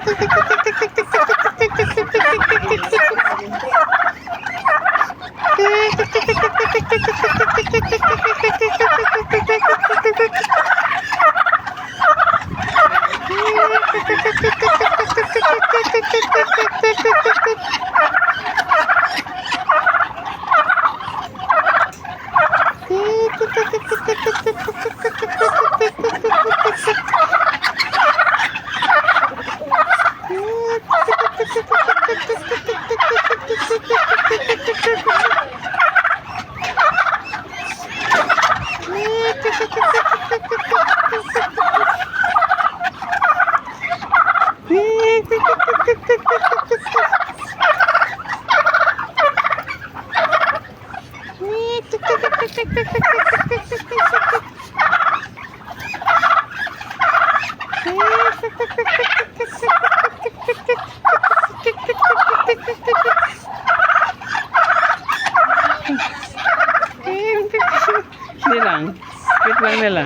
Ha ha ha ha! Ha ha ha! Hindi lang. Wait lang nila.